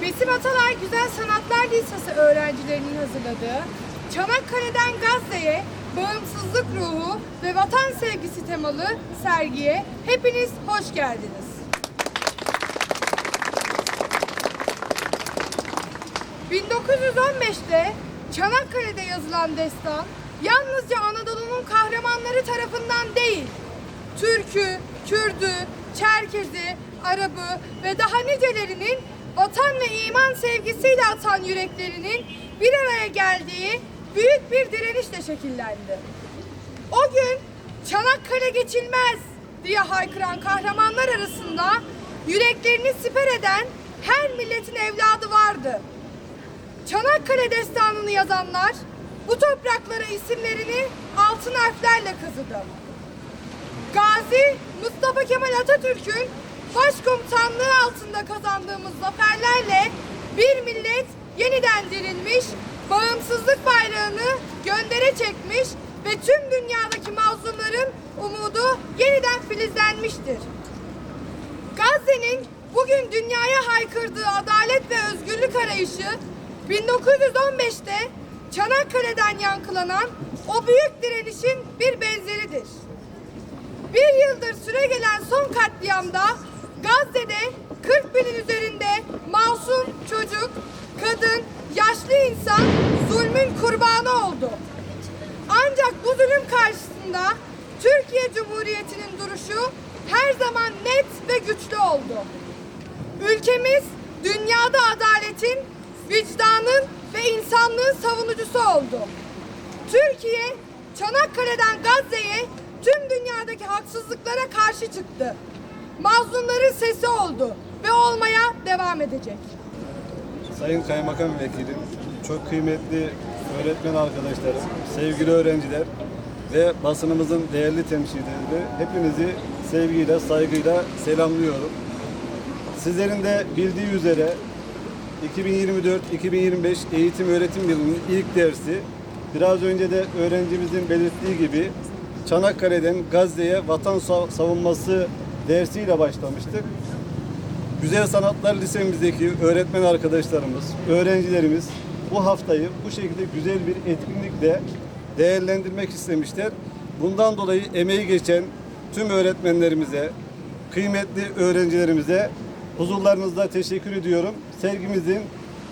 Besim Atalay Güzel Sanatlar Lisesi öğrencilerinin hazırladığı Çanakkale'den Gazze'ye bağımsızlık ruhu ve vatan sevgisi temalı sergiye hepiniz hoş geldiniz. ...1915'te Çanakkale'de yazılan destan... ...yalnızca Anadolu'nun kahramanları tarafından değil... Türk'ü, Kürd'ü, Çerkez'i, Arap'ı ve daha nicelerinin vatan ve iman sevgisiyle atan yüreklerinin bir araya geldiği büyük bir direnişle şekillendi. O gün Çanakkale geçilmez diye haykıran kahramanlar arasında yüreklerini siper eden her milletin evladı vardı. Çanakkale destanını yazanlar bu topraklara isimlerini altın harflerle kazıdı. Gazi Mustafa Kemal Atatürk'ün başkomutanlığı altında kazandığımız zaferlerle bir millet yeniden dirilmiş, bağımsızlık bayrağını göndere çekmiş ve tüm dünyadaki mazlumların umudu yeniden filizlenmiştir. Gazze'nin bugün dünyaya haykırdığı adalet ve özgürlük arayışı 1915'te Çanakkale'den yankılanan o büyük direnişin bir benzeridir. Bir yıldır süre gelen son katliamda Gazze'de 40 binin üzerinde masum çocuk, kadın, yaşlı insan zulmün kurbanı oldu. Ancak bu zulüm karşısında Türkiye Cumhuriyeti'nin duruşu her zaman net ve güçlü oldu. Ülkemiz dünyada adaletin, vicdanın ve insanlığın savunucusu oldu. Türkiye Çanakkale'den Gazze'ye tüm dünyadaki haksızlıklara karşı çıktı. Mazlumların sesi oldu ve olmaya devam edecek. Sayın Kaymakam Vekilim, çok kıymetli öğretmen arkadaşlarım, sevgili öğrenciler ve basınımızın değerli temsilcileri hepinizi sevgiyle, saygıyla selamlıyorum. Sizlerin de bildiği üzere 2024-2025 eğitim öğretim yılının ilk dersi biraz önce de öğrencimizin belirttiği gibi Çanakkale'den Gazze'ye vatan sav- savunması dersiyle başlamıştık. Güzel Sanatlar Lisemizdeki öğretmen arkadaşlarımız, öğrencilerimiz bu haftayı bu şekilde güzel bir etkinlikle değerlendirmek istemişler. Bundan dolayı emeği geçen tüm öğretmenlerimize, kıymetli öğrencilerimize huzurlarınızda teşekkür ediyorum. Sergimizin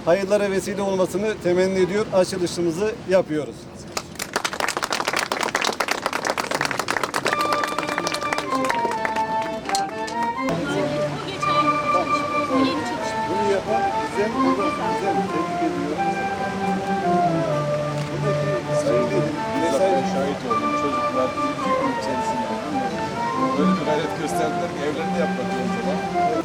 hayırlara vesile olmasını temenni ediyor. Açılışımızı yapıyoruz. Böyle bir gayret gösterdiler ki evlerini yapmak zorundalar.